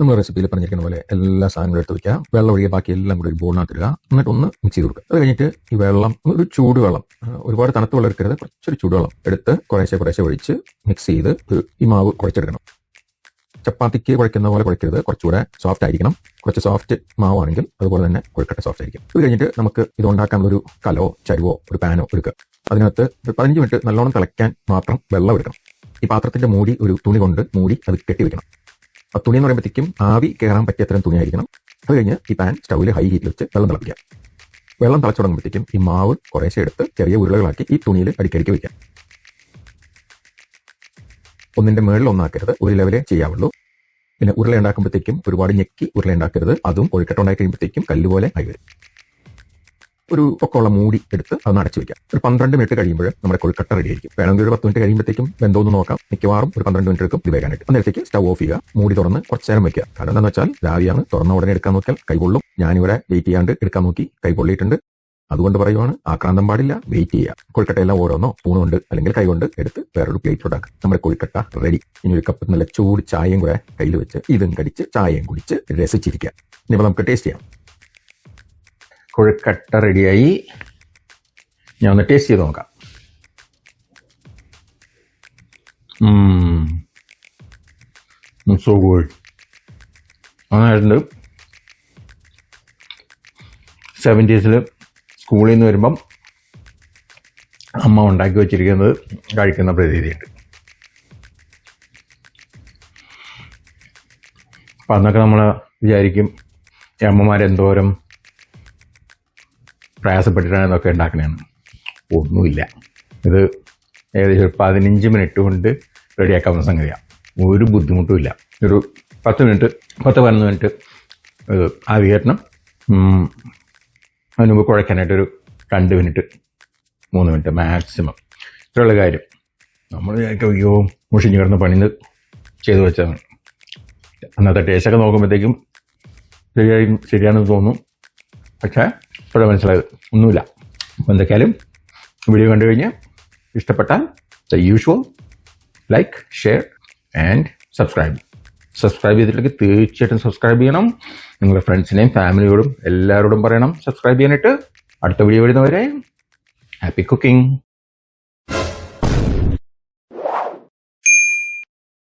നമ്മൾ റെസിപ്പിയിൽ പറഞ്ഞിരിക്കുന്ന പോലെ എല്ലാ സാധനങ്ങളും എടുത്ത് വെക്കുക. വെള്ളം ഒഴികെ ബാക്കി എല്ലാം കൂടി ഒരു ബോളിനകത്ത് ഇടുക. എന്നിട്ട് ഒന്ന് മിക്സ് ചെയ്ത് കൊടുക്കുക. അത് കഴിഞ്ഞിട്ട് ഈ വെള്ളം ഒരു ചൂടുവെള്ളം വെള്ളം ഒരുപാട് തണുത്ത വെള്ളം എടുക്കരുത്. കുറച്ചൊരു ചൂടുവെള്ളം എടുത്ത് കുറേശ്ശെ കുറേശ്ശെ ഒഴിച്ച് മിക്സ് ചെയ്ത് ഈ മാവ് കുഴച്ചെടുക്കണം. ചപ്പാത്തിക്ക് കുഴക്കുന്ന പോലെ കുഴക്കരുത് കുറച്ചുകൂടെ സോഫ്റ്റ് ആയിരിക്കണം. കുറച്ച് സോഫ്റ്റ് മാവാണെങ്കിൽ അതുപോലെ തന്നെ കുഴക്കട്ടെ സോഫ്റ്റ് ആയിരിക്കും. ഇത് കഴിഞ്ഞിട്ട് നമുക്ക് ഇത് ഉണ്ടാക്കാനുള്ള ഒരു കലോ ചരുവോ ഒരു പാനോ എടുക്കുക. അതിനകത്ത് പതിനഞ്ച് മിനിറ്റ് നല്ലോണം തിളയ്ക്കാൻ മാത്രം വെള്ളം എടുക്കണം. ഈ പാത്രത്തിന്റെ മൂടി ഒരു തുണി കൊണ്ട് മൂടി അത് കെട്ടി വെക്കണം. ആ തുണി എന്ന് പറയുമ്പോഴത്തേക്കും ആവി കയറാൻ പറ്റിയ അത്തരം തുണിയായിരിക്കണം അത് കഴിഞ്ഞ് ഈ പാൻ സ്റ്റൗവിൽ ഹൈ ഹീറ്റിൽ വെച്ച് വെള്ളം തിളപ്പിക്കാം വെള്ളം തിളച്ചു തുടങ്ങുമ്പോഴത്തേക്കും ഈ മാവ് കുറേശ്ശെ എടുത്ത് ചെറിയ ഉരുളകളാക്കി ഈ തുണിയിൽ അടിക്കടിക്ക് വെക്കാം ഒന്നിന്റെ മുകളിൽ ഒന്നാക്കരുത്. ഒരു ലെവലേ ചെയ്യാവുള്ളൂ. പിന്നെ ഉരുള ഉണ്ടാക്കുമ്പോഴത്തേക്കും ഒരുപാട് ഞെക്കി ഉരുള ഉണ്ടാക്കരുത് അതും കൊഴുക്കട്ട ഉണ്ടാക്കി കഴിയുമ്പോഴത്തേക്കും കല്ലുപോലെ ആയി വരും. ഒരു പൊക്കമുള്ള മൂടി എടുത്ത് അത് അടച്ചു വെക്കാം. ഒരു പന്ത്രണ്ട് മിനിറ്റ് കഴിയുമ്പോൾ നമ്മുടെ കൊൽക്കട്ട റെഡി ആയിരിക്കും. വേണമെങ്കിൽ ഒരു പത്ത് മിനിറ്റ് കഴിയുമ്പോഴത്തേക്കും വെന്തോന്ന് നോക്കാം. മിക്കവാറും ഒരു പന്ത്രണ്ട് മിനിറ്റ് എടുക്കും ഇത് വേകാനായിട്ട് അന്നേരത്തേക്ക് സ്റ്റവ് ഓഫ് ചെയ്യുക. മൂടി തുറന്ന് കുറച്ച് നേരം വെക്കുക. കാരണം എന്താണെന്ന് വെച്ചാൽ രാവിയാണ് തുറന്ന ഉടനെ എടുക്കാൻ നോക്കിയാൽ കൈകൊള്ളും ഞാനിവിടെ വെയിറ്റ് ചെയ്യാണ്ട് എടുക്കാൻ നോക്കി കൈ പൊള്ളിയിട്ടുണ്ട്. അതുകൊണ്ട് പറയുവാണ് ആക്രാന്തം പാടില്ല വെയിറ്റ് ചെയ്യുക. കൊഴുക്കട്ടയെല്ലാം ഓരോന്നോ പൂണുകൊണ്ട് കൊണ്ട് അല്ലെങ്കിൽ കൈകൊണ്ട് എടുത്ത് വേറൊരു പ്ലേറ്റ് ഉണ്ടാക്കുക നമ്മുടെ കൊൽക്കട്ട റെഡി ഇനി ഒരു കപ്പ് നല്ല ചൂട് ചായയും കൂടെ കയ്യിൽ വെച്ച് ഇതും കടിച്ച് ചായയും കുടിച്ച് രസിച്ചിരിക്കുക. ഇനിയിപ്പോൾ നമുക്ക് ടേസ്റ്റ് ചെയ്യാം. കൊഴുക്കട്ട റെഡിയായി. ഞാൻ ഒന്ന് ടേസ്റ്റ് ചെയ്ത് നോക്കാം. സോ ഗുഡ് നന്നായിട്ടുണ്ട് സെവന്റീസിൽ സ്കൂളിൽ നിന്ന് വരുമ്പം അമ്മ ഉണ്ടാക്കി വെച്ചിരിക്കുന്നത് കഴിക്കുന്ന പ്രതീതിയുണ്ട്. അപ്പം അന്നൊക്കെ നമ്മൾ വിചാരിക്കും ഈ അമ്മമാരെന്തോരം പ്രയാസപ്പെട്ടിട്ടാണ് ഇതൊക്കെ ഉണ്ടാക്കണേന്ന് ഒന്നുമില്ല. ഇത് ഏകദേശം ഒരു പതിനഞ്ച് മിനിറ്റ് കൊണ്ട് റെഡിയാക്കാവുന്ന സംഗതിയാണ് ഒരു ബുദ്ധിമുട്ടുമില്ല ഒരു പത്ത് മിനിറ്റ് പത്ത് പതിനൊന്ന് മിനിറ്റ് ഇത് ആവി കയറ്റണം. ഉം, അതിന് മുമ്പ് കുഴക്കാനായിട്ടൊരു രണ്ട് മിനിറ്റ് മൂന്ന് മിനിറ്റ് മാക്സിമം. ഇത്രയുള്ള കാര്യം. നമ്മൾ വിചാരിക്കും അയ്യോ മുഷിഞ്ഞ് കിടന്ന് പണിന്ന് ചെയ്തു വെച്ചാൽ അന്നത്തെ ടേസ്റ്റൊക്കെ നോക്കുമ്പോഴത്തേക്കും ശരിയായി ശരിയാണെന്ന് തോന്നും. പക്ഷേ ഇപ്പോഴാണ് മനസ്സിലായത്. ഒന്നുമില്ല. എന്തൊക്കെയാലും വീഡിയോ കണ്ടു കഴിഞ്ഞാൽ ഇഷ്ടപ്പെട്ടാൽ the usual like share and subscribe subscribe ചെയ്തിട്ടില്ലെങ്കിൽ തീർച്ചയായിട്ടും സബ്സ്ക്രൈബ് ചെയ്യണം. നിങ്ങളുടെ ഫ്രണ്ട്സിനെയും ഫാമിലിയോടും എല്ലാവരോടും പറയണം. സബ്സ്ക്രൈബ് ചെയ്യാനായിട്ട് അടുത്ത വീഡിയോ വരുന്നവരെ ഹാപ്പി കുക്കിംഗ്